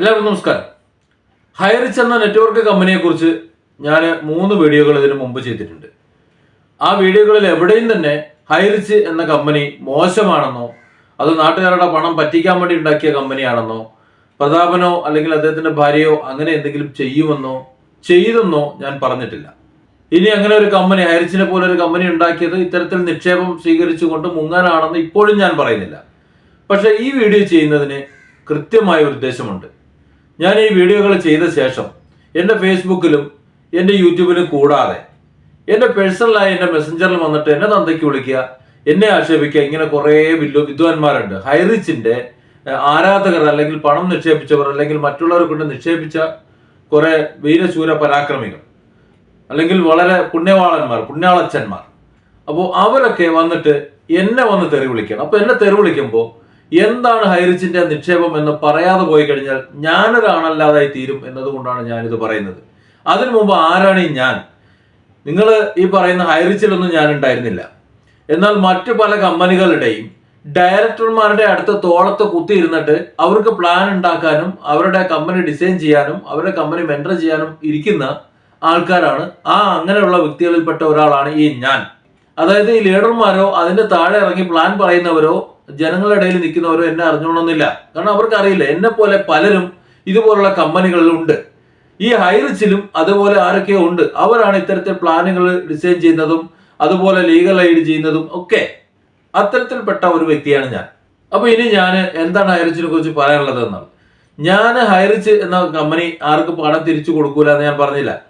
എല്ലാവർക്കും നമസ്കാരം. ഹൈറിച്ച് എന്ന നെറ്റ്വർക്ക് കമ്പനിയെ കുറിച്ച് ഞാൻ മൂന്ന് വീഡിയോകൾ ഇതിനു മുമ്പ് ചെയ്തിട്ടുണ്ട്. ആ വീഡിയോകളിൽ എവിടെയും തന്നെ ഹൈറിച്ച് എന്ന കമ്പനി മോശമാണെന്നോ അത് നാട്ടുകാരുടെ പണം പറ്റിക്കാൻ വേണ്ടി ഉണ്ടാക്കിയ കമ്പനിയാണെന്നോ പ്രതാപനോ അല്ലെങ്കിൽ അദ്ദേഹത്തിന്റെ ഭാര്യയോ അങ്ങനെ എന്തെങ്കിലും ചെയ്യുമെന്നോ ചെയ്തെന്നോ ഞാൻ പറഞ്ഞിട്ടില്ല. ഇനി അങ്ങനെ ഒരു കമ്പനി ഹൈറിച്ചിനെ പോലെ ഒരു കമ്പനി ഉണ്ടാക്കിയത് ഇത്തരത്തിൽ നിക്ഷേപം സ്വീകരിച്ചുകൊണ്ട് മുങ്ങാനാണെന്ന് ഇപ്പോഴും ഞാൻ പറയുന്നില്ല. പക്ഷേ ഈ വീഡിയോ ചെയ്യുന്നതിന് കൃത്യമായ ഉദ്ദേശമുണ്ട്. ഞാൻ ഈ വീഡിയോകൾ ചെയ്ത ശേഷം എന്റെ ഫേസ്ബുക്കിലും എന്റെ യൂട്യൂബിലും കൂടാതെ എന്റെ പേഴ്സണലായി എന്റെ മെസ്സഞ്ചറിൽ വന്നിട്ട് എന്നെ തന്തയ്ക്ക് വിളിക്കുക എന്നെ ആക്ഷേപിക്കുക ഇങ്ങനെ കുറേ വില്ലു വിദ്വാൻമാരുണ്ട്. ഹൈറിച്ചിന്റെ ആരാധകർ അല്ലെങ്കിൽ പണം നിക്ഷേപിച്ചവർ അല്ലെങ്കിൽ മറ്റുള്ളവരെ കൊണ്ട് നിക്ഷേപിച്ച കുറേ വീരശൂര പരാക്രമികൾ അല്ലെങ്കിൽ വളരെ പുണ്യവാളന്മാർ പുണ്യാളച്ചന്മാർ. അപ്പോൾ അവരൊക്കെ വന്നിട്ട് എന്നെ വന്ന് തെറി വിളിക്കണം. അപ്പോൾ എന്നെ തെറി വിളിക്കുമ്പോൾ എന്താണ് ഹൈറിച്ചിന്റെ നിക്ഷേപം എന്ന് പറയാതെ പോയി കഴിഞ്ഞാൽ ഞാനൊരാണല്ലാതായി തീരും എന്നതുകൊണ്ടാണ് ഞാനിത് പറയുന്നത്. അതിനു മുമ്പ് ആരാണ് ഈ ഞാൻ? നിങ്ങൾ ഈ പറയുന്ന ഹൈറിച്ചിലൊന്നും ഞാൻ ഉണ്ടായിരുന്നില്ല എന്നാൽ മറ്റു പല കമ്പനികളുടെയും ഡയറക്ടർമാരുടെ അടുത്ത തോളത്ത് കുത്തിയിരുന്നിട്ട് അവർക്ക് പ്ലാൻ ഉണ്ടാക്കാനും അവരുടെ കമ്പനി ഡിസൈൻ ചെയ്യാനും അവരുടെ കമ്പനി മെന്റർ ചെയ്യാനും ഇരിക്കുന്ന ആൾക്കാരാണ്. ആ അങ്ങനെയുള്ള വ്യക്തികളിൽപ്പെട്ട ഒരാളാണ് ഈ ഞാൻ. അതായത് ഈ ലീഡർമാരോ അതിന്റെ താഴെ ഇറങ്ങി പ്ലാൻ പറയുന്നവരോ ജനങ്ങളുടെ ഇടയിൽ നിൽക്കുന്നവരോ എന്നെ അറിഞ്ഞോണമെന്നില്ല കാരണം അവർക്ക് അറിയില്ല എന്നെ പോലെ പലരും ഇതുപോലുള്ള കമ്പനികളിലുണ്ട്. ഈ ഹൈറിച്ചിലും അതുപോലെ ആരൊക്കെയോ ഉണ്ട്. അവരാണ് ഇത്തരത്തിൽ പ്ലാനുകൾ ഡിസൈൻ ചെയ്യുന്നതും അതുപോലെ ലീഗൽ എയ്ഡ് ചെയ്യുന്നതും ഒക്കെ. അത്തരത്തിൽപ്പെട്ട ഒരു വ്യക്തിയാണ് ഞാൻ. അപ്പൊ ഇനി ഞാൻ എന്താണ് ഹൈറിച്ചിനെ കുറിച്ച് പറയാനുള്ളത് എന്നാണ്. ഞാൻ ഹൈറിച്ച് എന്ന കമ്പനി ആർക്ക് പണം തിരിച്ചു കൊടുക്കൂല എന്ന് ഞാൻ പറഞ്ഞില്ല.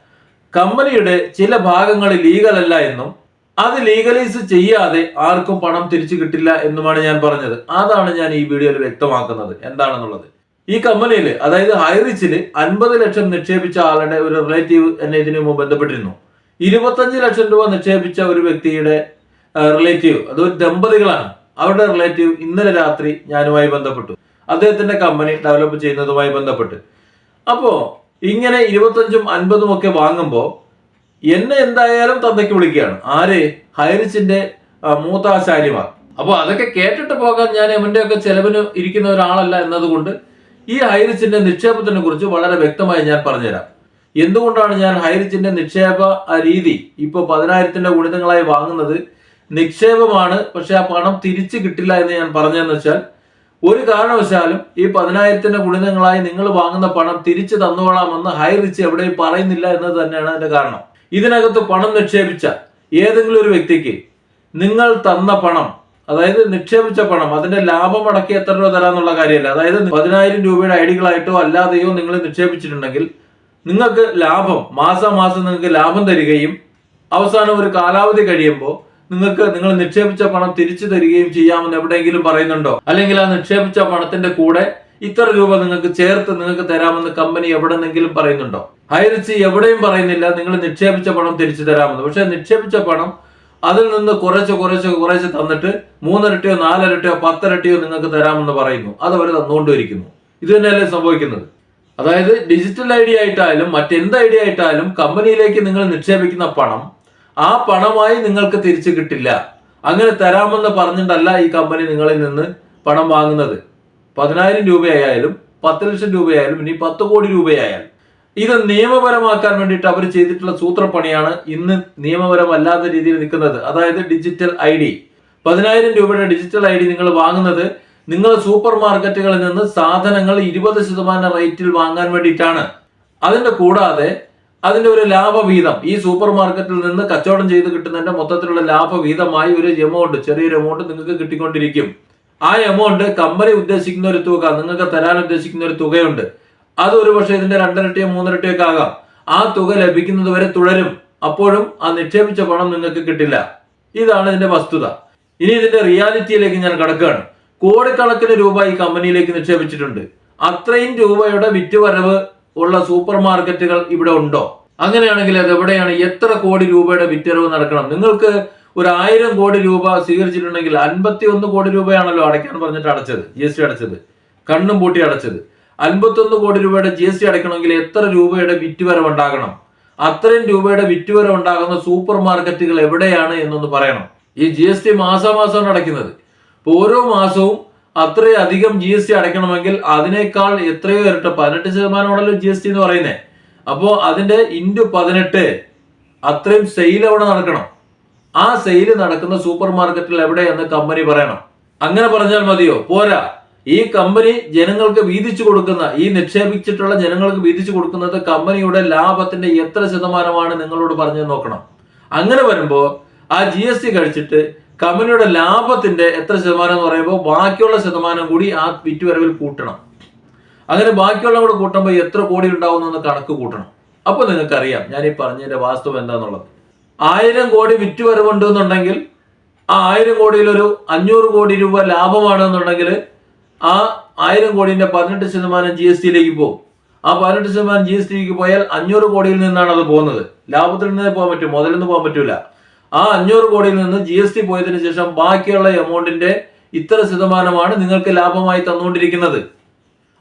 കമ്പനിയുടെ ചില ഭാഗങ്ങൾ ലീഗൽ അല്ല എന്നും അത് ലീഗലൈസ് ചെയ്യാതെ ആർക്കും പണം തിരിച്ചു കിട്ടില്ല എന്നുമാണ് ഞാൻ പറഞ്ഞത്. അതാണ് ഞാൻ ഈ വീഡിയോയിൽ വ്യക്തമാക്കുന്നത്. എന്താണെന്നുള്ളത്? ഈ കമ്പനിയിൽ അതായത് ഹൈറിച്ചിൽ അൻപത് ലക്ഷം നിക്ഷേപിച്ച ആളുടെ ഒരു റിലേറ്റീവ് എന്നെ ഇതിനു മുമ്പ് ബന്ധപ്പെട്ടിരുന്നു. ഇരുപത്തഞ്ച് ലക്ഷം രൂപ നിക്ഷേപിച്ച ഒരു വ്യക്തിയുടെ റിലേറ്റീവ് അത് ഒരു ദമ്പതികളാണ്. അവരുടെ റിലേറ്റീവ് ഇന്നലെ രാത്രി ഞാനുമായി ബന്ധപ്പെട്ടു. അദ്ദേഹത്തിന്റെ കമ്പനി ഡെവലപ്പ് ചെയ്യുന്നതുമായി ബന്ധപ്പെട്ട്. അപ്പോ ഇങ്ങനെ ഇരുപത്തഞ്ചും അൻപതും ഒക്കെ വാങ്ങുമ്പോൾ എന്നെ എന്തായാലും തന്തയ്ക്ക് വിളിക്കുകയാണ്. ആര്? ഹൈറിച്ചിന്റെ ആ, മൂത്താശാരിമാർ അപ്പോൾ അതൊക്കെ കേട്ടിട്ട് പോകാൻ ഞാൻ എവന്റെ ഒക്കെ ചെലവിന് ഇരിക്കുന്ന ഒരാളല്ല എന്നതുകൊണ്ട് ഈ ഹൈറിച്ചിന്റെ നിക്ഷേപത്തിനെ കുറിച്ച് വളരെ വ്യക്തമായി ഞാൻ പറഞ്ഞുതരാം. എന്തുകൊണ്ടാണ് ഞാൻ ഹൈറിച്ചിന്റെ നിക്ഷേപ രീതി ഇപ്പോൾ പതിനായിരത്തിന്റെ ഗുണിതങ്ങളായി വാങ്ങുന്നത്? നിക്ഷേപമാണ് പക്ഷെ ആ പണം തിരിച്ചു കിട്ടില്ല എന്ന് ഞാൻ പറഞ്ഞതെന്ന് വെച്ചാൽ ഒരു കാരണവശാലും ഈ പതിനായിരത്തിന്റെ ഗുണിതങ്ങളായി നിങ്ങൾ വാങ്ങുന്ന പണം തിരിച്ചു തന്നോളാമെന്ന് ഹൈ റിച്ച് എവിടെയും പറയുന്നില്ല എന്നത് തന്നെയാണ് അതിന്റെ കാരണം. ഇതിനകത്ത് പണം നിക്ഷേപിച്ച ഏതെങ്കിലും ഒരു വ്യക്തിക്ക് നിങ്ങൾ തന്ന പണം അതായത് നിക്ഷേപിച്ച പണം അതിന്റെ ലാഭം അടക്കി എത്ര രൂപ തരാന്നുള്ള കാര്യമല്ല. അതായത് പതിനായിരം രൂപയുടെ ഐഡികളായിട്ടോ അല്ലാതെയോ നിങ്ങൾ നിക്ഷേപിച്ചിട്ടുണ്ടെങ്കിൽ നിങ്ങൾക്ക് ലാഭം മാസം മാസം നിങ്ങൾക്ക് ലാഭം തരികയും അവസാനം ഒരു കാലാവധി കഴിയുമ്പോൾ നിങ്ങൾക്ക് നിങ്ങൾ നിക്ഷേപിച്ച പണം തിരിച്ചു തരികയും ചെയ്യാമെന്ന് എവിടെയെങ്കിലും പറയുന്നുണ്ടോ? അല്ലെങ്കിൽ ആ നിക്ഷേപിച്ച പണത്തിന്റെ കൂടെ ഇത്ര രൂപ നിങ്ങൾക്ക് ചേർത്ത് നിങ്ങൾക്ക് തരാമെന്ന് കമ്പനി എവിടെന്നെങ്കിലും പറയുന്നുണ്ടോ? ഹൈറിച്ച് എവിടെയും പറയുന്നില്ല. നിങ്ങൾ നിക്ഷേപിച്ച പണം തിരിച്ചു തരാമെന്ന്. പക്ഷെ നിക്ഷേപിച്ച പണം അതിൽ നിന്ന് കുറച്ച് കുറച്ച് കുറച്ച് തന്നിട്ട് മൂന്നിരട്ടിയോ നാലിരട്ടിയോ പത്തിരട്ടിയോ നിങ്ങൾക്ക് തരാമെന്ന് പറയുന്നു. അത് അവർ തന്നുകൊണ്ടിരിക്കുന്നു. ഇത് തന്നെയല്ലേ സംഭവിക്കുന്നത്? അതായത് ഡിജിറ്റൽ ഐ ഡി ആയിട്ടായാലും മറ്റെന്ത് ഐ ഡി ആയിട്ടായാലും കമ്പനിയിലേക്ക് നിങ്ങൾ നിക്ഷേപിക്കുന്ന പണം ആ പണമായി നിങ്ങൾക്ക് തിരിച്ചു കിട്ടില്ല. അങ്ങനെ തരാമെന്ന് പറഞ്ഞിട്ടല്ല ഈ കമ്പനി നിങ്ങളിൽ നിന്ന് പണം വാങ്ങുന്നത്. പതിനായിരം രൂപയായാലും പത്ത് ലക്ഷം രൂപയായാലും ഇനി പത്ത് കോടി രൂപയായാലും. ഇത് നിയമപരമാക്കാൻ വേണ്ടിയിട്ട് അവർ ചെയ്തിട്ടുള്ള സൂത്രപ്പണിയാണ് ഇന്ന് നിയമപരമല്ലാത്ത രീതിയിൽ നിൽക്കുന്നത്. അതായത് ഡിജിറ്റൽ ഐ ഡി. പതിനായിരം രൂപയുടെ ഡിജിറ്റൽ ഐ ഡി നിങ്ങൾ വാങ്ങുന്നത് നിങ്ങൾ സൂപ്പർ മാർക്കറ്റുകളിൽ നിന്ന് സാധനങ്ങൾ ഇരുപത് ശതമാനം റേറ്റിൽ വാങ്ങാൻ വേണ്ടിയിട്ടാണ്. അതിന്റെ കൂടാതെ അതിന്റെ ഒരു ലാഭവീതം ഈ സൂപ്പർ മാർക്കറ്റിൽ നിന്ന് കച്ചവടം ചെയ്ത് കിട്ടുന്നതിന്റെ മൊത്തത്തിലുള്ള ലാഭവീതമായി ഒരു എമൗണ്ട് ചെറിയൊരു എമൗണ്ട് നിങ്ങൾക്ക് കിട്ടിക്കൊണ്ടിരിക്കും. ആ എമൗണ്ട് കമ്പനി ഉദ്ദേശിക്കുന്ന ഒരു തുക നിങ്ങൾക്ക് തരാൻ ഉദ്ദേശിക്കുന്ന ഒരു തുകയുണ്ട്. അത് ഒരു പക്ഷേ ഇതിന്റെ രണ്ടരട്ടിയോ മൂന്നിരട്ടിയോ ഒക്കെ ആകാം. ആ തുക ലഭിക്കുന്നത് വരെ തുടരും. അപ്പോഴും ആ നിക്ഷേപിച്ച പണം നിങ്ങൾക്ക് കിട്ടില്ല. ഇതാണ് ഇതിന്റെ വസ്തുത. ഇനി ഇതിന്റെ റിയാലിറ്റിയിലേക്ക് ഞാൻ കടക്കുകയാണ്. കോടിക്കണക്കിന് രൂപ ഈ കമ്പനിയിലേക്ക് നിക്ഷേപിച്ചിട്ടുണ്ട്. അത്രയും രൂപയുടെ വിറ്റുവരവ് ഉള്ള സൂപ്പർ മാർക്കറ്റുകൾ ഇവിടെ ഉണ്ടോ? അങ്ങനെയാണെങ്കിൽ അത് എവിടെയാണ്? എത്ര കോടി രൂപയുടെ വിറ്റുവരവ് നടക്കണം? നിങ്ങൾക്ക് ഒരു ആയിരം കോടി രൂപ സ്വീകരിച്ചിട്ടുണ്ടെങ്കിൽ അൻപത്തി ഒന്ന് കോടി രൂപയാണല്ലോ അടയ്ക്കാൻ പറഞ്ഞിട്ട് അടച്ചത് ജി എസ് ടി അടച്ചത് കണ്ണും പൂട്ടി അടച്ചത്. അൻപത്തൊന്ന് കോടി രൂപയുടെ ജി എസ് ടി അടയ്ക്കണമെങ്കിൽ എത്ര രൂപയുടെ വിറ്റുവരവ് ഉണ്ടാകണം? അത്രയും രൂപയുടെ വിറ്റുവരവ് ഉണ്ടാകുന്ന സൂപ്പർ മാർക്കറ്റുകൾ എവിടെയാണ് എന്നൊന്ന് പറയണം. ഈ ജി എസ് ടി മാസാമാസമാണ് അടയ്ക്കുന്നത്. അപ്പോൾ ഓരോ മാസവും അത്രയധികം ജി എസ് ടി അടയ്ക്കണമെങ്കിൽ അതിനേക്കാൾ എത്രയോ ഇരട്ട പതിനെട്ട് ശതമാനമാണല്ലോ ജി എസ് ടി എന്ന് പറയുന്നത് അപ്പോൾ അതിന്റെ ഇന്റു പതിനെട്ട് അത്രയും സെയിൽ അവിടെ നടക്കണം. ആ സെയിൽ നടക്കുന്ന സൂപ്പർ മാർക്കറ്റിൽ എവിടെയെന്ന് കമ്പനി പറയണം. അങ്ങനെ പറഞ്ഞാൽ മതിയോ? പോരാ. ഈ കമ്പനി ജനങ്ങൾക്ക് വീതിച്ചു കൊടുക്കുന്ന ഈ നിക്ഷേപിച്ചിട്ടുള്ള ജനങ്ങൾക്ക് വീതിച്ചു കൊടുക്കുന്നത് കമ്പനിയുടെ ലാഭത്തിന്റെ എത്ര ശതമാനമാണ് നിങ്ങളോട് പറഞ്ഞു നോക്കണം. അങ്ങനെ വരുമ്പോൾ ആ ജി എസ് ടി കഴിച്ചിട്ട് കമ്പനിയുടെ ലാഭത്തിന്റെ എത്ര ശതമാനം എന്ന് പറയുമ്പോൾ ബാക്കിയുള്ള ശതമാനം കൂടി ആ വിറ്റുവരവിൽ കൂട്ടണം. അങ്ങനെ ബാക്കിയുള്ള കൂടെ കൂട്ടുമ്പോൾ എത്ര കോടി ഉണ്ടാവുമെന്ന് കണക്ക് കൂട്ടണം. അപ്പോൾ നിങ്ങൾക്കറിയാം. ഞാൻ ഈ പറഞ്ഞതിന്റെ വാസ്തവം എന്താന്നുള്ളത്. ആയിരം കോടി വിറ്റുവരവുണ്ട് എന്നുണ്ടെങ്കിൽ ആ ആയിരം കോടിയിൽ ഒരു അഞ്ഞൂറ് കോടി രൂപ ലാഭമാണെന്നുണ്ടെങ്കിൽ ആ ആയിരം കോടിന്റെ പതിനെട്ട് ശതമാനം ജി എസ് ടിയിലേക്ക് പോകും. ആ പതിനെട്ട് ശതമാനം ജി എസ് ടിയിലേക്ക് പോയാൽ അഞ്ഞൂറ് കോടിയിൽ നിന്നാണ് അത് പോകുന്നത്. ലാഭത്തിൽ നിന്നേ പോകാൻ പറ്റും മുതലിൽ നിന്ന് പോകാൻ പറ്റൂല. ആ അഞ്ഞൂറ് കോടിയിൽ നിന്ന് ജി എസ് ടി പോയതിനു ശേഷം ബാക്കിയുള്ള എമൗണ്ടിന്റെ ഇത്ര ശതമാനമാണ് നിങ്ങൾക്ക് ലാഭമായി തന്നുകൊണ്ടിരിക്കുന്നത്.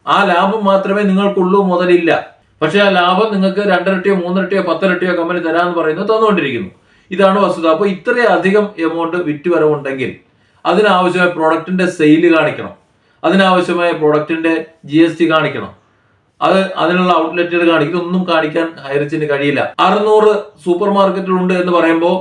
ആ ലാഭം മാത്രമേ നിങ്ങൾക്കുള്ളൂ മുതലില്ല. പക്ഷെ ആ ലാഭം നിങ്ങൾക്ക് രണ്ടിരട്ടിയോ മൂന്നിരട്ടിയോ പത്തിരട്ടിയോ കമ്പനി തരാമെന്ന് പറയുന്നത് തന്നുകൊണ്ടിരിക്കുന്നു. ഇതാണ് വസ്തുത. അപ്പോൾ ഇത്രയധികം എമൗണ്ട് വിറ്റുവരവുണ്ടെങ്കിൽ അതിനാവശ്യമായ പ്രോഡക്റ്റിന്റെ സെയിൽ കാണിക്കണം. അതിനാവശ്യമായ പ്രോഡക്റ്റിന്റെ ജി എസ് ടി കാണിക്കണം. അത് അതിനുള്ള ഔട്ട്ലെറ്റുകൾ കാണിക്കും. ഒന്നും കാണിക്കാൻ ഹൈറിച്ചിന് കഴിയില്ല. അറുന്നൂറ് സൂപ്പർ മാർക്കറ്റുകളുണ്ട് എന്ന് പറയുമ്പോൾ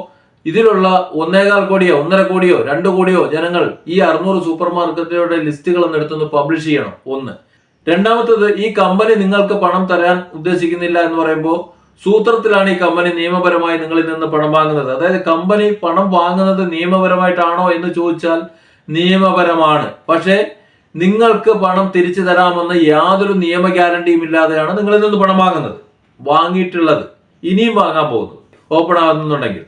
ഇതിലുള്ള ഒന്നേകാൽ കോടിയോ ഒന്നര കോടിയോ രണ്ട് കോടിയോ ജനങ്ങൾ ഈ അറുന്നൂറ് സൂപ്പർ മാർക്കറ്റുകളുടെ ലിസ്റ്റുകൾ ഒന്ന് എടുത്തൊന്ന് പബ്ലിഷ് ചെയ്യണം. ഒന്ന്. രണ്ടാമത്തത് ഈ കമ്പനി നിങ്ങൾക്ക് പണം തരാൻ ഉദ്ദേശിക്കുന്നില്ല എന്ന് പറയുമ്പോൾ സൂത്രത്തിലാണ് ഈ കമ്പനി നിയമപരമായി നിങ്ങളിൽ നിന്ന് പണം വാങ്ങുന്നത്. അതായത് കമ്പനി പണം വാങ്ങുന്നത് നിയമപരമായിട്ടാണോ എന്ന് ചോദിച്ചാൽ നിയമപരമാണ്. പക്ഷേ നിങ്ങൾക്ക് പണം തിരിച്ചു തരാമെന്ന് യാതൊരു നിയമ ഗ്യാരണ്ടിയും ഇല്ലാതെയാണ് നിങ്ങളിൽ നിന്ന് പണം വാങ്ങുന്നത്. വാങ്ങിയിട്ടുള്ളത്. ഇനിയും വാങ്ങാൻ പോകുന്നു. ഓപ്പൺ ആകുന്നുണ്ടെങ്കിൽ.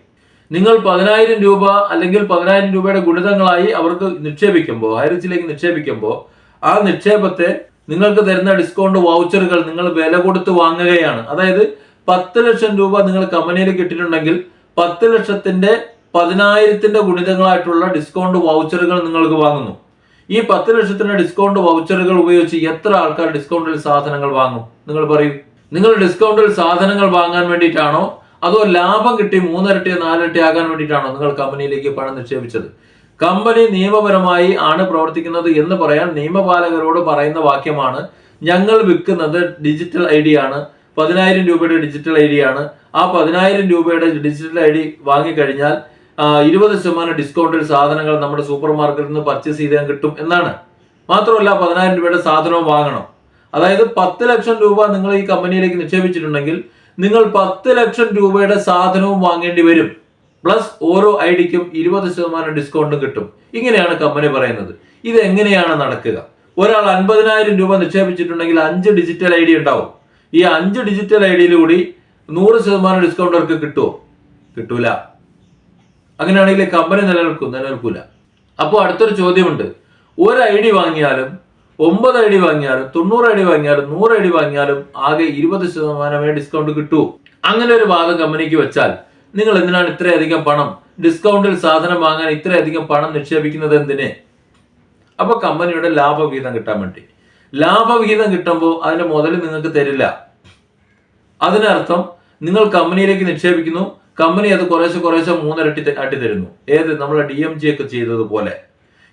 നിങ്ങൾ പതിനായിരം രൂപ അല്ലെങ്കിൽ പതിനായിരം രൂപയുടെ ഗുണിതങ്ങളായി അവർക്ക് നിക്ഷേപിക്കുമ്പോൾ ഹൈറിച്ചിലേക്ക് നിക്ഷേപിക്കുമ്പോൾ ആ നിക്ഷേപത്തെ നിങ്ങൾക്ക് തരുന്ന ഡിസ്കൗണ്ട് വൗച്ചറുകൾ നിങ്ങൾ വില കൊടുത്ത് വാങ്ങുകയാണ്. അതായത് പത്ത് ലക്ഷം രൂപ നിങ്ങൾ കമ്പനിയിൽ കിട്ടിയിട്ടുണ്ടെങ്കിൽ പത്ത് ലക്ഷത്തിന്റെ പതിനായിരത്തിന്റെ ഗുണിതങ്ങളായിട്ടുള്ള ഡിസ്കൗണ്ട് വൗച്ചറുകൾ നിങ്ങൾക്ക് വാങ്ങുന്നു. ഈ പത്ത് ലക്ഷത്തിന്റെ ഡിസ്കൗണ്ട് വൗച്ചറുകൾ ഉപയോഗിച്ച് എത്ര ആൾക്കാർ ഡിസ്കൗണ്ടിൽ സാധനങ്ങൾ വാങ്ങും? നിങ്ങൾ പറയും. നിങ്ങൾ ഡിസ്കൗണ്ടിൽ സാധനങ്ങൾ വാങ്ങാൻ വേണ്ടിയിട്ടാണോ? അതോ ലാഭം കിട്ടി മൂന്നിരട്ടി നാലിരട്ടി ആകാൻ വേണ്ടിയിട്ടാണോ നിങ്ങൾ കമ്പനിയിലേക്ക് പണം നിക്ഷേപിച്ചത്? കമ്പനി നിയമപരമായി ആണ് പ്രവർത്തിക്കുന്നത് എന്ന് പറയാൻ നിയമപാലകരോട് പറയുന്ന വാക്യമാണ് ഞങ്ങൾ വിൽക്കുന്നത് ഡിജിറ്റൽ ഐ ഡി ആണ്. പതിനായിരം രൂപയുടെ ഡിജിറ്റൽ ഐ ഡി ആണ്. ആ പതിനായിരം രൂപയുടെ ഡിജിറ്റൽ ഐ ഡി വാങ്ങിക്കഴിഞ്ഞാൽ ഇരുപത് ശതമാനം ഡിസ്കൗണ്ടിൽ സാധനങ്ങൾ നമ്മുടെ സൂപ്പർ മാർക്കറ്റിൽ നിന്ന് പർച്ചേസ് ചെയ്താൽ കിട്ടും എന്നാണ്. മാത്രമല്ല പതിനായിരം രൂപയുടെ സാധനവും വാങ്ങണം. അതായത് പത്ത് ലക്ഷം രൂപ നിങ്ങൾ ഈ കമ്പനിയിലേക്ക് നിക്ഷേപിച്ചിട്ടുണ്ടെങ്കിൽ നിങ്ങൾ പത്ത് ലക്ഷം രൂപയുടെ സാധനവും വാങ്ങേണ്ടി വരും. പ്ലസ് ഓരോ ഐ ഡിക്കും ഇരുപത് ശതമാനം ഡിസ്കൗണ്ട് കിട്ടും. ഇങ്ങനെയാണ് കമ്പനി പറയുന്നത്. ഇത് എങ്ങനെയാണ് നടക്കുക? ഒരാൾ അൻപതിനായിരം രൂപ നിക്ഷേപിച്ചിട്ടുണ്ടെങ്കിൽ അഞ്ച് ഡിജിറ്റൽ ഐ ഡി ഉണ്ടാവും. ഈ അഞ്ച് ഡിജിറ്റൽ ഐ ഡിയിലൂടി നൂറ് ശതമാനം ഡിസ്കൗണ്ട് അവർക്ക് കിട്ടുമോ കിട്ടൂല. അങ്ങനെയാണെങ്കിൽ കമ്പനി നിലനിൽക്കും നിലനിൽക്കൂല. അപ്പോൾ അടുത്തൊരു ചോദ്യമുണ്ട്. ഒരു ഐ ഡി വാങ്ങിയാലും ഒമ്പത് ഐ ഡി വാങ്ങിയാലും തൊണ്ണൂറ് ഐ ഡി വാങ്ങിയാലും നൂറ് ഐ ഡി വാങ്ങിയാലും ആകെ ഇരുപത് ശതമാനമേ ഡിസ്കൗണ്ട് കിട്ടൂ. അങ്ങനെ ഒരു വാദം കമ്പനിക്ക് വെച്ചാൽ നിങ്ങൾ എന്തിനാണ് ഇത്രയധികം പണം? ഡിസ്കൗണ്ടിൽ സാധനം വാങ്ങാൻ ഇത്രയധികം പണം നിക്ഷേപിക്കുന്നത് എന്തിനെ? അപ്പൊ കമ്പനിയുടെ ലാഭവിഹിതം കിട്ടാൻ വേണ്ടി. ലാഭവിഹിതം കിട്ടുമ്പോൾ അതിന്റെ മുതൽ നിങ്ങൾക്ക് തരില്ല. അതിനർത്ഥം നിങ്ങൾ കമ്പനിയിലേക്ക് നിക്ഷേപിക്കുന്നു കമ്പനി അത് കുറേശ്ശെ കുറേശ്ശെ മൂന്നിരട്ടി അട്ടി തരുന്നു. ഏത്? നമ്മളെ ഡി എം ജി ഒക്കെ ചെയ്തതുപോലെ.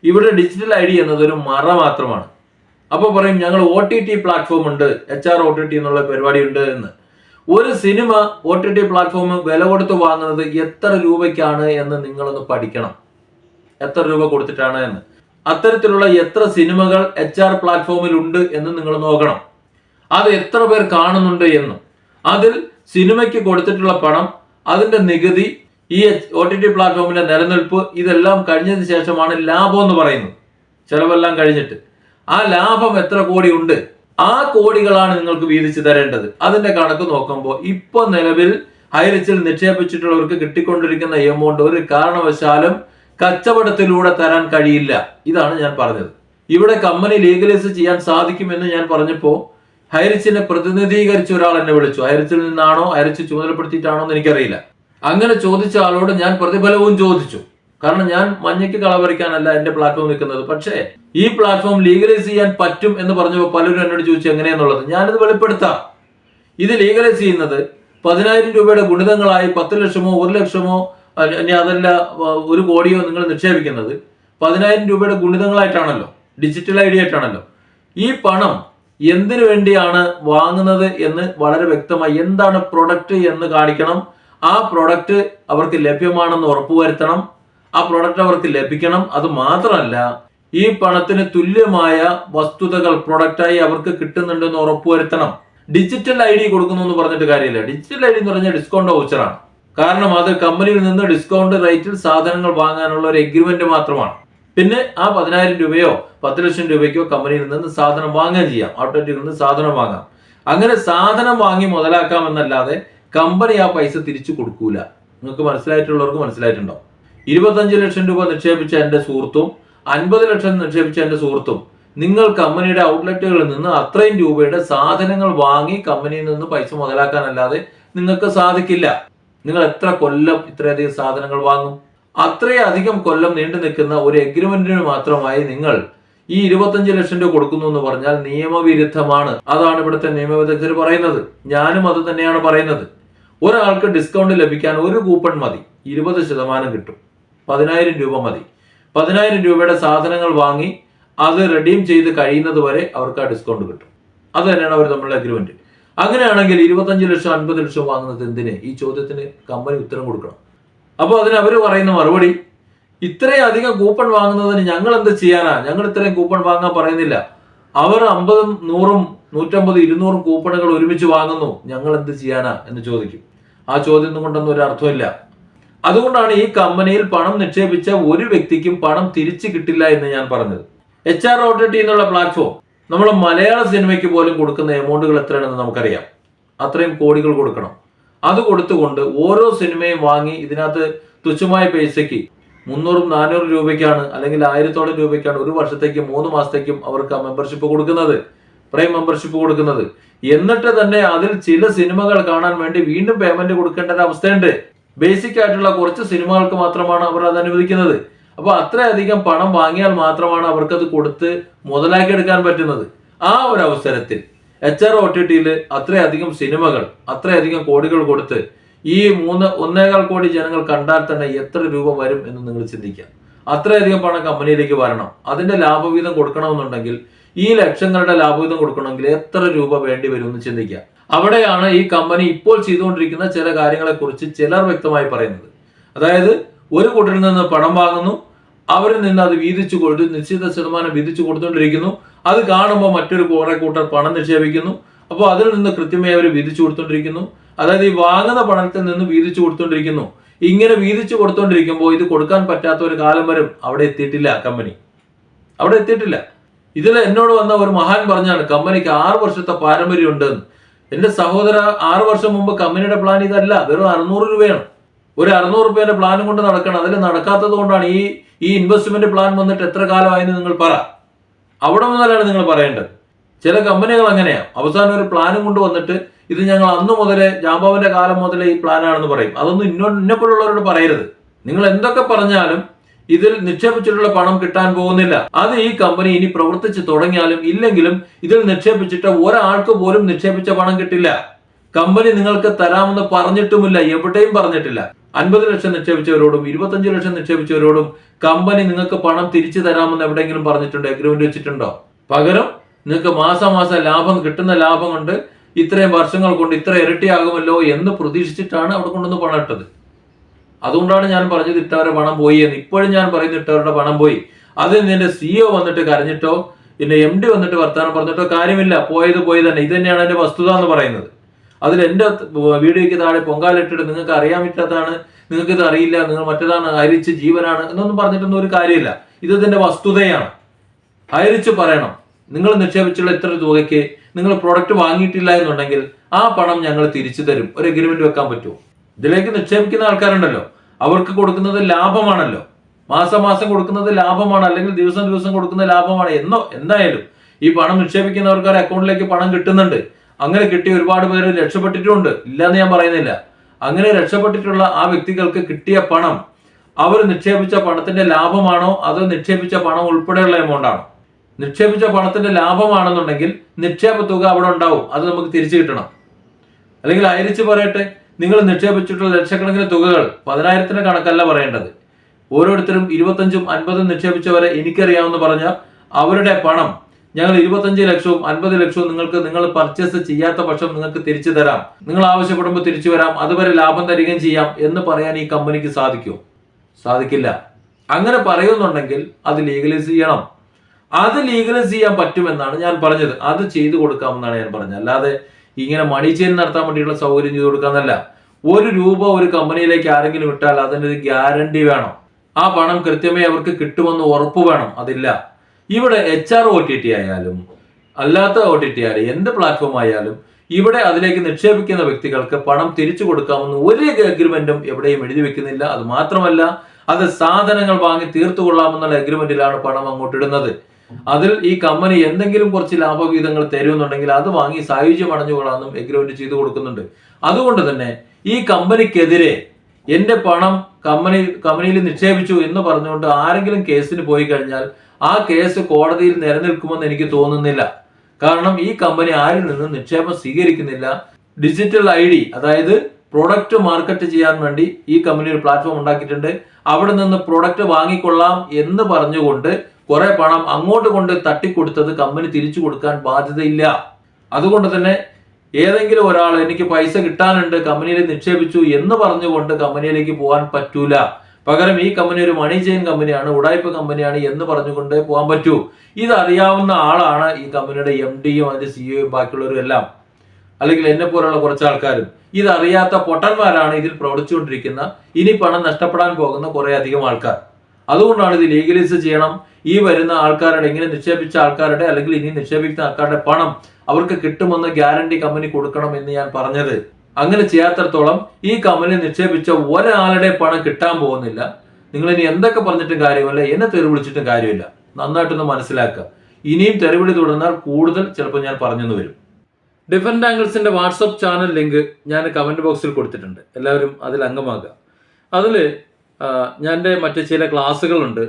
ഇവിടെ ഡിജിറ്റൽ ഐ ഡി എന്നത് ഒരു മറ മാത്രമാണ്. അപ്പോൾ പറയും ഞങ്ങൾ ഒ ടി ടി പ്ലാറ്റ്ഫോം ഉണ്ട് H R O T T എന്നുള്ള പരിപാടി ഉണ്ട് എന്ന്. ഒരു സിനിമ ഒ ടി ടി പ്ലാറ്റ്ഫോം വില കൊടുത്ത് വാങ്ങുന്നത് എത്ര രൂപയ്ക്കാണ് എന്ന് നിങ്ങളൊന്ന് പഠിക്കണം. എത്ര രൂപ കൊടുത്തിട്ടാണ് എന്ന്. അത്തരത്തിലുള്ള എത്ര സിനിമകൾ എച്ച് ആർ പ്ലാറ്റ്ഫോമിൽ ഉണ്ട് എന്ന് നിങ്ങൾ നോക്കണം. അത് എത്ര പേർ കാണുന്നുണ്ട് എന്നും. അതിൽ സിനിമയ്ക്ക് കൊടുത്തിട്ടുള്ള പണം അതിന്റെ നികുതി ഈ ഒ ടി ടി പ്ലാറ്റ്ഫോമിന്റെ നിലനിൽപ്പ് ഇതെല്ലാം കഴിഞ്ഞതിന് ശേഷമാണ് ലാഭം എന്ന് പറയുന്നത്. ചെലവെല്ലാം കഴിഞ്ഞിട്ട്. ആ ലാഭം എത്ര കോടി ഉണ്ട്? ആ കോടികളാണ് നിങ്ങൾക്ക് വീതിച്ചു തരേണ്ടത്. അതിന്റെ കണക്ക് നോക്കുമ്പോൾ ഇപ്പൊ നിലവിൽ ഹൈറിച്ചിൽ നിക്ഷേപിച്ചിട്ടുള്ളവർക്ക് കിട്ടിക്കൊണ്ടിരിക്കുന്ന എമൗണ്ട് ഒരു കാരണവശാലും കച്ചവടത്തിലൂടെ തരാൻ കഴിയില്ല. ഇതാണ് ഞാൻ പറഞ്ഞത്. ഇവിടെ കമ്പനി ലീഗലൈസ് ചെയ്യാൻ സാധിക്കുമെന്ന് ഞാൻ പറഞ്ഞപ്പോൾ ഹൈറിച്ചിനെ പ്രതിനിധീകരിച്ച ഒരാൾ എന്നെ വിളിച്ചു. ഹൈറിച്ചിൽ നിന്നാണോ ഹൈറിച്ച് ചുമതലപ്പെടുത്തിയിട്ടാണോ എന്ന് എനിക്കറിയില്ല. അങ്ങനെ ചോദിച്ച ആളോട് ഞാൻ പ്രതിഫലവും ചോദിച്ചു. കാരണം ഞാൻ മഞ്ഞയ്ക്ക് കളവറിക്കാനല്ല എന്റെ പ്ലാറ്റ്ഫോം നിൽക്കുന്നത്. പക്ഷേ ഈ പ്ലാറ്റ്ഫോം ലീഗലൈസ് ചെയ്യാൻ പറ്റും എന്ന് പറഞ്ഞപ്പോൾ പലരും എന്നോട് ചോദിച്ചു എങ്ങനെയെന്നുള്ളത്? ഞാനത് വെളിപ്പെടുത്താം. ഇത് ലീഗലൈസ് ചെയ്യുന്നത് പതിനായിരം രൂപയുടെ ഗുണിതങ്ങളായി പത്ത് ലക്ഷമോ ഒരു ലക്ഷമോ അതല്ല ഒരു കോടിയോ നിങ്ങൾ നിക്ഷേപിക്കുന്നത് പതിനായിരം രൂപയുടെ ഗുണിതങ്ങളായിട്ടാണല്ലോ ഡിജിറ്റൽ ഐ ഡി ആയിട്ടാണല്ലോ. ഈ പണം എന്തിനു വേണ്ടിയാണ് വാങ്ങുന്നത് എന്ന് വളരെ വ്യക്തമായി എന്താണ് പ്രൊഡക്റ്റ് എന്ന് കാണിക്കണം. ആ പ്രൊഡക്റ്റ് അവർക്ക് ലഭ്യമാണെന്ന് ഉറപ്പുവരുത്തണം. ആ പ്രോഡക്റ്റ് അവർക്ക് ലഭിക്കണം. അത് മാത്രമല്ല ഈ പണത്തിന് തുല്യമായ വസ്തുതകൾ പ്രൊഡക്റ്റായി അവർക്ക് കിട്ടുന്നുണ്ടെന്ന് ഉറപ്പുവരുത്തണം. ഡിജിറ്റൽ ഐ ഡി കൊടുക്കുന്നു എന്ന് പറഞ്ഞിട്ട് കാര്യമില്ല. ഡിജിറ്റൽ ഐ ഡി എന്ന് പറഞ്ഞാൽ ഡിസ്കൗണ്ട് വൗച്ചറാണ് കാരണം അത് കമ്പനിയിൽ നിന്ന് ഡിസ്കൗണ്ട് റേറ്റിൽ സാധനങ്ങൾ വാങ്ങാനുള്ള ഒരു എഗ്രിമെന്റ് മാത്രമാണ്. പിന്നെ ആ പതിനായിരം രൂപയോ പത്ത് ലക്ഷം രൂപയ്ക്കോ കമ്പനിയിൽ നിന്ന് സാധനം വാങ്ങുകയും ചെയ്യാം. ഔട്ട്ലെറ്റിൽ നിന്ന് സാധനം വാങ്ങാം. അങ്ങനെ സാധനം വാങ്ങി മുതലാക്കാമെന്നല്ലാതെ കമ്പനി ആ പൈസ തിരിച്ചു കൊടുക്കൂല. നിങ്ങൾക്ക് മനസ്സിലായിട്ടുള്ളവർക്ക് മനസ്സിലായിട്ടുണ്ടോ ഇരുപത്തഞ്ച് ലക്ഷം രൂപ നിക്ഷേപിച്ച എന്റെ സുഹൃത്തും അൻപത് ലക്ഷം നിക്ഷേപിച്ച എന്റെ സുഹൃത്തും നിങ്ങൾ കമ്പനിയുടെ ഔട്ട്ലെറ്റുകളിൽ നിന്ന് അത്രയും രൂപയുടെ സാധനങ്ങൾ വാങ്ങി കമ്പനിയിൽ നിന്ന് പൈസ മുതലാക്കാനല്ലാതെ നിങ്ങൾക്ക് സാധിക്കില്ല. നിങ്ങൾ എത്ര കൊല്ലം ഇത്രയധികം സാധനങ്ങൾ വാങ്ങും? അത്രയധികം കൊല്ലം നീണ്ടു നിൽക്കുന്ന ഒരു എഗ്രിമെന്റിന് മാത്രമായി നിങ്ങൾ ഈ ഇരുപത്തഞ്ച് ലക്ഷം രൂപ കൊടുക്കുന്നു എന്ന് പറഞ്ഞാൽ നിയമവിരുദ്ധമാണ്. അതാണ് ഇവിടുത്തെ നിയമവിദഗ്ധർ പറയുന്നത്. ഞാനും അത് തന്നെയാണ് പറയുന്നത്. ഒരാൾക്ക് ഡിസ്കൗണ്ട് ലഭിക്കാൻ ഒരു കൂപ്പൺ മതി. ഇരുപത് ശതമാനം കിട്ടും. പതിനായിരം രൂപ മതി. പതിനായിരം രൂപയുടെ സാധനങ്ങൾ വാങ്ങി അത് റെഡീം ചെയ്ത് കഴിയുന്നത് വരെ അവർക്ക് ആ ഡിസ്കൗണ്ട് കിട്ടും. അത് തന്നെയാണ് അവർ തമ്മിലുള്ള അഗ്രിമെന്റ് അങ്ങനെയാണെങ്കിൽ ഇരുപത്തഞ്ച് ലക്ഷം അൻപത് ലക്ഷം വാങ്ങുന്നത് എന്തിന്? ഈ ചോദ്യത്തിന് കമ്പനി ഉത്തരം കൊടുക്കണം. അപ്പോൾ അതിന് അവർ പറയുന്ന മറുപടി ഇത്രയും അധികം കൂപ്പൺ വാങ്ങുന്നതിന് ഞങ്ങൾ എന്ത് ചെയ്യാനാ? ഞങ്ങൾ ഇത്രയും കൂപ്പൺ വാങ്ങാൻ പറയുന്നില്ല. അവർ അമ്പതും നൂറും നൂറ്റമ്പത് ഇരുന്നൂറും കൂപ്പണുകൾ ഒരുമിച്ച് വാങ്ങുന്നു. ഞങ്ങൾ എന്ത് ചെയ്യാനാ? എന്ന് ചോദിക്കും. ആ ചോദ്യം കൊണ്ടൊന്നും ഒരു അർത്ഥമില്ല അതുകൊണ്ടാണ് ഈ കമ്പനിയിൽ പണം നിക്ഷേപിച്ച ഒരു വ്യക്തിക്കും പണം തിരിച്ചു കിട്ടില്ല എന്ന് ഞാൻ പറഞ്ഞത്. എച്ച് ആർ ടി എന്നുള്ള പ്ലാറ്റ്ഫോം നമ്മൾ മലയാള സിനിമയ്ക്ക് പോലും കൊടുക്കുന്ന എമൗണ്ടുകൾ എത്രയാണെന്ന് നമുക്കറിയാം. അത്രയും കോടികൾ കൊടുക്കണം. അത് കൊടുത്തുകൊണ്ട് ഓരോ സിനിമയും വാങ്ങി ഇതിനകത്ത് തുച്ഛമായ പൈസയ്ക്ക് മുന്നൂറും നാനൂറും രൂപയ്ക്കാണ് അല്ലെങ്കിൽ ആയിരത്തോളം രൂപയ്ക്കാണ് ഒരു വർഷത്തേക്കും മൂന്ന് മാസത്തേക്കും അവർക്ക് ആ മെമ്പർഷിപ്പ് കൊടുക്കുന്നത്. പ്രൈം മെമ്പർഷിപ്പ് കൊടുക്കുന്നത്. എന്നിട്ട് തന്നെ അതിൽ ചില സിനിമകൾ കാണാൻ വേണ്ടി വീണ്ടും പേയ്മെന്റ് കൊടുക്കേണ്ട ഒരു അവസ്ഥയുണ്ട്. ബേസിക് ആയിട്ടുള്ള കുറച്ച് സിനിമകൾക്ക് മാത്രമാണ് അവർ അത് അനുവദിക്കുന്നത്. അപ്പോൾ അത്രയധികം പണം വാങ്ങിയാൽ മാത്രമാണ് അവർക്കത് കൊടുത്ത് മുതലാക്കിയെടുക്കാൻ പറ്റുന്നത്. ആ ഒരു അവസരത്തിൽ എച്ച് ആർ ഒ ടി ടിയിൽ അത്രയധികം സിനിമകൾ അത്രയധികം കോടികൾ കൊടുത്ത് ഈ മൂന്ന് ഒന്നേകാൽ കോടി ജനങ്ങൾ കണ്ടാൽ തന്നെ എത്ര രൂപ വരും എന്ന് നിങ്ങൾ ചിന്തിക്കാം അത്രയധികം പണം കമ്പനിയിലേക്ക് വരണം. അതിന്റെ ലാഭവിഹിതം കൊടുക്കണമെന്നുണ്ടെങ്കിൽ ഈ ലക്ഷങ്ങളുടെ ലാഭവിഹിതം കൊടുക്കണമെങ്കിൽ എത്ര രൂപ വേണ്ടി വരും എന്ന് ചിന്തിക്കുക. അവിടെയാണ് ഈ കമ്പനി ഇപ്പോൾ ചെയ്തുകൊണ്ടിരിക്കുന്ന ചില കാര്യങ്ങളെക്കുറിച്ച് ചിലർ വ്യക്തമായി പറയുന്നത്. അതായത് ഒരു കൂട്ടരിൽ നിന്ന് പണം വാങ്ങുന്നു അവരിൽ നിന്ന് അത് വീതിച്ചു കൊടുത്ത് നിശ്ചിത ശതമാനം വീതിച്ചു കൊടുത്തുകൊണ്ടിരിക്കുന്നു. അത് കാണുമ്പോൾ മറ്റൊരു കുറെ കൂട്ടർ പണം നിക്ഷേപിക്കുന്നു. അപ്പോൾ അതിൽ നിന്ന് കൃത്യമായി അവർ വീതിച്ചു കൊടുത്തുകൊണ്ടിരിക്കുന്നു. അതായത് ഈ വാങ്ങുന്ന പണത്തിൽ നിന്ന് വീതിച്ചു കൊടുത്തുകൊണ്ടിരിക്കുന്നു. ഇങ്ങനെ വീതിച്ചു കൊടുത്തുകൊണ്ടിരിക്കുമ്പോൾ ഇത് കൊടുക്കാൻ പറ്റാത്ത ഒരു കാലം വരും. അവിടെ എത്തിയിട്ടില്ല കമ്പനി. അവിടെ എത്തിയിട്ടില്ല. ഇതിൽ എന്നോട് വന്ന ഒരു മഹാൻ പറഞ്ഞാണ് കമ്പനിക്ക് ആറ് വർഷത്തെ പാരമ്പര്യം ഉണ്ടെന്ന് എന്റെ സഹോദര ആറു വർഷം മുമ്പ് കമ്പനിയുടെ പ്ലാൻ ഇതല്ല. വെറും അറുന്നൂറ് രൂപയാണ്. ഒരു അറുന്നൂറ് രൂപയുടെ പ്ലാനും കൊണ്ട് നടക്കണം. അതിൽ നടക്കാത്തത് കൊണ്ടാണ് ഈ ഈ ഇൻവെസ്റ്റ്മെന്റ് പ്ലാൻ വന്നിട്ട് എത്ര കാലമായെന്ന് നിങ്ങൾ പറ. അവിടെ മുതലാണ് നിങ്ങൾ പറയേണ്ടത്. ചില കമ്പനികൾ അങ്ങനെയാണ് അവസാനം ഒരു പ്ലാനും കൊണ്ട് വന്നിട്ട് ഇത് ഞങ്ങൾ അന്ന് മുതലേ ജാമ്പാവിന്റെ കാലം മുതലേ ഈ പ്ലാനാണെന്ന് പറയും. അതൊന്നും ഇന്നോ ഇന്നെപ്പോലുള്ളവരോട് പറയരുത്. നിങ്ങൾ എന്തൊക്കെ പറഞ്ഞാലും ഇതിൽ നിക്ഷേപിച്ചിട്ടുള്ള പണം കിട്ടാൻ പോകുന്നില്ല. അത് ഈ കമ്പനി ഇനി പ്രവർത്തിച്ചു തുടങ്ങിയാലും ഇല്ലെങ്കിലും ഇതിൽ നിക്ഷേപിച്ചിട്ട് ഒരാൾക്ക് പോലും നിക്ഷേപിച്ച പണം കിട്ടില്ല. കമ്പനി നിങ്ങൾക്ക് തരാമെന്ന് പറഞ്ഞിട്ടുമില്ല എവിടെയും പറഞ്ഞിട്ടില്ല. അൻപത് ലക്ഷം നിക്ഷേപിച്ചവരോടും ഇരുപത്തഞ്ച് ലക്ഷം നിക്ഷേപിച്ചവരോടും കമ്പനി നിങ്ങൾക്ക് പണം തിരിച്ചു തരാമെന്ന് എവിടെയെങ്കിലും പറഞ്ഞിട്ടുണ്ടോ അഗ്രിമെന്റ് വെച്ചിട്ടുണ്ടോ? പകരം നിങ്ങൾക്ക് മാസം മാസം ലാഭം കിട്ടുന്ന ലാഭം കൊണ്ട് ഇത്രയും വർഷങ്ങൾ കൊണ്ട് ഇത്ര ഇരട്ടിയാകുമല്ലോ എന്ന് പ്രതീക്ഷിച്ചിട്ടാണ് അവിടെ കൊണ്ടുവന്ന് പണം ഇട്ടത്. അതുകൊണ്ടാണ് ഞാൻ പറഞ്ഞത് ഇട്ടവരുടെ പണം പോയി എന്ന്. ഇപ്പോഴും ഞാൻ പറയുന്നത് ഇട്ടവരുടെ പണം പോയി. അത് നിന്റെ സിഇഒ വന്നിട്ട് കരഞ്ഞിട്ടോ പിന്നെ എം ഡി വന്നിട്ട് വർത്താനം പറഞ്ഞിട്ടോ കാര്യമില്ല. പോയത് പോയി തന്നെ. ഇത് തന്നെയാണ് എന്റെ വസ്തുത എന്ന് പറയുന്നത്. അതിൽ എന്റെ വീഡിയോയ്ക്ക് താഴെ പൊങ്കാലിട്ടിട്ട് നിങ്ങൾക്ക് അറിയാൻ പറ്റാത്തതാണ് നിങ്ങൾക്ക് ഇത് അറിയില്ല നിങ്ങൾ മറ്റേതാണ് അരിച്ച് ജീവനാണ് എന്നൊന്നും പറഞ്ഞിട്ടൊന്നും ഒരു കാര്യമില്ല. ഇത് ഇതിന്റെ വസ്തുതയാണ്. അയരിച്ച് പറയണം. നിങ്ങൾ നിക്ഷേപിച്ചുള്ള ഇത്ര തുകയ്ക്ക് നിങ്ങൾ പ്രോഡക്റ്റ് വാങ്ങിയിട്ടില്ല എന്നുണ്ടെങ്കിൽ ആ പണം ഞങ്ങൾ തിരിച്ചു തരും. ഒരു എഗ്രിമെന്റ് വെക്കാൻ പറ്റുമോ? ഇതിലേക്ക് നിക്ഷേപിക്കുന്ന ആൾക്കാരുണ്ടല്ലോ. അവർക്ക് കൊടുക്കുന്നത് ലാഭമാണല്ലോ. മാസം മാസം കൊടുക്കുന്നത് ലാഭമാണ് അല്ലെങ്കിൽ ദിവസം ദിവസം കൊടുക്കുന്ന ലാഭമാണ്. എന്നോ എന്തായാലും ഈ പണം നിക്ഷേപിക്കുന്നവർക്ക് ഒരു അക്കൗണ്ടിലേക്ക് പണം കിട്ടുന്നുണ്ട്. അങ്ങനെ കിട്ടിയ ഒരുപാട് പേര് രക്ഷപ്പെട്ടിട്ടുണ്ട്. ഇല്ലെന്ന് ഞാൻ പറയുന്നില്ല. അങ്ങനെ രക്ഷപ്പെട്ടിട്ടുള്ള ആ വ്യക്തികൾക്ക് കിട്ടിയ പണം അവർ നിക്ഷേപിച്ച പണത്തിന്റെ ലാഭമാണോ അതോ നിക്ഷേപിച്ച പണം ഉൾപ്പെടെയുള്ള എമൗണ്ട് ആണോ? നിക്ഷേപിച്ച പണത്തിന്റെ ലാഭമാണെന്നുണ്ടെങ്കിൽ നിക്ഷേപ തുക അവിടെ ഉണ്ടാവും. അത് നമുക്ക് തിരിച്ചു കിട്ടണം. അല്ലെങ്കിൽ അയരിച്ച് പറയട്ടെ നിങ്ങൾ നിക്ഷേപിച്ചിട്ടുള്ള ലക്ഷക്കണക്കിന് തുകകൾ പതിനായിരത്തിന്റെ കണക്കല്ല പറയേണ്ടത്. ഓരോരുത്തരും ഇരുപത്തഞ്ചും അൻപതും നിക്ഷേപിച്ചവരെ എനിക്കറിയാമെന്ന് പറഞ്ഞ അവരുടെ പണം ഞങ്ങൾ ഇരുപത്തഞ്ച് ലക്ഷവും അൻപത് ലക്ഷവും നിങ്ങൾക്ക് നിങ്ങൾ പർച്ചേസ് ചെയ്യാത്ത പക്ഷം നിങ്ങൾക്ക് തിരിച്ചു തരാം. നിങ്ങൾ ആവശ്യപ്പെടുമ്പോൾ തിരിച്ചു വരാം. അതുവരെ ലാഭം തരികയും ചെയ്യാം എന്ന് പറയാൻ ഈ കമ്പനിക്ക് സാധിക്കും? സാധിക്കില്ല. അങ്ങനെ പറയുന്നുണ്ടെങ്കിൽ അത് ലീഗലൈസ് ചെയ്യണം. അത് ലീഗലൈസ് ചെയ്യാൻ പറ്റുമെന്നാണ് ഞാൻ പറഞ്ഞത്. അത് ചെയ്തു കൊടുക്കാമെന്നാണ് ഞാൻ പറഞ്ഞത്. അല്ലാതെ ഇങ്ങനെ മണി ചെയിൻ നടത്താൻ വേണ്ടിയുള്ള സൗകര്യം ചെയ്തു കൊടുക്കാന്നല്ല. ഒരു രൂപ ഒരു കമ്പനിയിലേക്ക് ആരെങ്കിലും ഇട്ടാൽ ഒരു ഗ്യാരണ്ടി വേണം. ആ പണം കൃത്യമായി അവർക്ക് കിട്ടുമെന്ന് ഉറപ്പ് വേണം അതില്ല. ഇവിടെ H R O T T ആയാലും അല്ലാത്ത ഒ ടി ടി ആയാലും എന്ത് പ്ലാറ്റ്ഫോം ആയാലും ഇവിടെ അതിലേക്ക് നിക്ഷേപിക്കുന്ന വ്യക്തികൾക്ക് പണം തിരിച്ചു കൊടുക്കാമെന്ന് ഒരു അഗ്രിമെന്റും എവിടെയും എഴുതി വെക്കുന്നില്ല. അത് മാത്രമല്ല അത് സാധനങ്ങൾ വാങ്ങി തീർത്തു കൊള്ളാമെന്നുള്ള അഗ്രിമെന്റിലാണ് പണം അങ്ങോട്ട് ഇടുന്നത്. അതിൽ ഈ കമ്പനി എന്തെങ്കിലും കുറച്ച് ലാഭവിഹിതങ്ങൾ തരുമെന്നുണ്ടെങ്കിൽ അത് വാങ്ങി സായുജ്യം അടഞ്ഞുകൊള്ളാമെന്നും എഗ്രിമെന്റ് ചെയ്തു കൊടുക്കുന്നുണ്ട്. അതുകൊണ്ട് തന്നെ ഈ കമ്പനിക്കെതിരെ എന്റെ പണം കമ്പനി കമ്പനിയിൽ നിക്ഷേപിച്ചു എന്ന് പറഞ്ഞുകൊണ്ട് ആരെങ്കിലും കേസിന് പോയി കഴിഞ്ഞാൽ ആ കേസ് കോടതിയിൽ നിലനിൽക്കുമെന്ന് എനിക്ക് തോന്നുന്നില്ല. കാരണം ഈ കമ്പനി ആരിൽ നിന്നും നിക്ഷേപം സ്വീകരിക്കുന്നില്ല. ഡിജിറ്റൽ ഐ ഡി അതായത് പ്രൊഡക്റ്റ് മാർക്കറ്റ് ചെയ്യാൻ വേണ്ടി ഈ കമ്പനി ഒരു പ്ലാറ്റ്ഫോം ഉണ്ടാക്കിയിട്ടുണ്ട്. അവിടെ നിന്ന് പ്രൊഡക്റ്റ് വാങ്ങിക്കൊള്ളാം എന്ന് പറഞ്ഞുകൊണ്ട് കുറെ പണം അങ്ങോട്ട് കൊണ്ട് തട്ടിക്കൊടുത്തത് കമ്പനി തിരിച്ചു കൊടുക്കാൻ ബാധ്യതയില്ല. അതുകൊണ്ട് തന്നെ ഏതെങ്കിലും ഒരാൾ എനിക്ക് പൈസ കിട്ടാനുണ്ട് കമ്പനിയിൽ നിക്ഷേപിച്ചു എന്ന് പറഞ്ഞുകൊണ്ട് കമ്പനിയിലേക്ക് പോകാൻ പറ്റൂല. പകരം ഈ കമ്പനി ഒരു മണി ചെയിൻ കമ്പനിയാണ് ഉടായ്പ കമ്പനിയാണ് എന്ന് പറഞ്ഞുകൊണ്ട് പോകാൻ പറ്റൂ. ഇത് അറിയാവുന്ന ആളാണ് ഈ കമ്പനിയുടെ എം ഡിയും അതിന്റെ സിഇഒയും ബാക്കിയുള്ളവരും എല്ലാം. അല്ലെങ്കിൽ എന്നെ പോലുള്ള കുറച്ച് ആൾക്കാരും. ഇതറിയാത്ത പൊട്ടന്മാരാണ് ഇതിൽ പ്രവർത്തിച്ചുകൊണ്ടിരിക്കുന്ന ഇനി പണം നഷ്ടപ്പെടാൻ പോകുന്ന കുറേ അധികം ആൾക്കാർ. അതുകൊണ്ടാണ് ഇത് ലീഗലൈസ് ചെയ്യണം. ഈ വരുന്ന ആൾക്കാരുടെ ഇങ്ങനെ നിക്ഷേപിച്ച ആൾക്കാരുടെ അല്ലെങ്കിൽ ഇനി നിക്ഷേപിക്കുന്ന ആൾക്കാരുടെ പണം അവർക്ക് കിട്ടുമെന്ന് ഗ്യാരണ്ടി കമ്പനി കൊടുക്കണം എന്ന് ഞാൻ പറഞ്ഞത്. അങ്ങനെ ചെയ്യാത്തടത്തോളം ഈ കമ്പനി നിക്ഷേപിച്ച ഒരാളുടെ പണം കിട്ടാൻ പോകുന്നില്ല. നിങ്ങൾ ഇനി എന്തൊക്കെ പറഞ്ഞിട്ടും കാര്യമല്ല. എന്നെ തെറി വിളിച്ചിട്ടും കാര്യമില്ല. നന്നായിട്ടൊന്ന് മനസ്സിലാക്കുക. ഇനിയും തെറിവിളി തുടർന്നാൽ കൂടുതൽ ചിലപ്പോൾ ഞാൻ പറഞ്ഞെന്ന് വരും. ഡിഫറെന്റ് ആംഗിൾസിന്റെ വാട്സപ്പ് ചാനൽ ലിങ്ക് ഞാൻ കമന്റ് ബോക്സിൽ കൊടുത്തിട്ടുണ്ട്. എല്ലാവരും അതിൽ അംഗമാകുക അതിൽ ഞാൻ എന്റെ മറ്റ് ചില ക്ലാസ്സുകളുണ്ട്.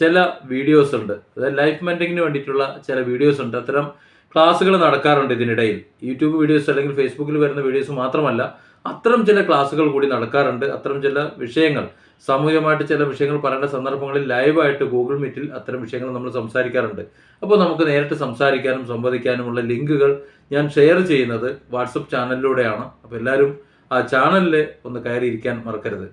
ചില വീഡിയോസ് ഉണ്ട് അതായത് ലൈഫ് മെന്റിങ്ങിന് വേണ്ടിയിട്ടുള്ള ചില വീഡിയോസ് ഉണ്ട് അത്തരം ക്ലാസ്സുകൾ നടക്കാറുണ്ട് ഇതിനിടയിൽ. യൂട്യൂബ് വീഡിയോസ് അല്ലെങ്കിൽ ഫേസ്ബുക്കിൽ വരുന്ന വീഡിയോസ് മാത്രമല്ല അത്തരം ചില ക്ലാസ്സുകൾ കൂടി നടക്കാറുണ്ട്. അത്തരം ചില വിഷയങ്ങൾ സാമൂഹികമായിട്ട് ചില വിഷയങ്ങൾ പറയേണ്ട സന്ദർഭങ്ങളിൽ ലൈവായിട്ട് ഗൂഗിൾ മീറ്റിൽ അത്തരം വിഷയങ്ങൾ നമ്മൾ സംസാരിക്കാറുണ്ട്. അപ്പോൾ നമുക്ക് നേരിട്ട് സംസാരിക്കാനും സംവദിക്കാനുമുള്ള ലിങ്കുകൾ ഞാൻ ഷെയർ ചെയ്യുന്നത് വാട്സപ്പ് ചാനലിലൂടെയാണ്. അപ്പോൾ എല്ലാവരും ആ ചാനലിൽ ഒന്ന് കയറിയിരിക്കാൻ മറക്കരുത്.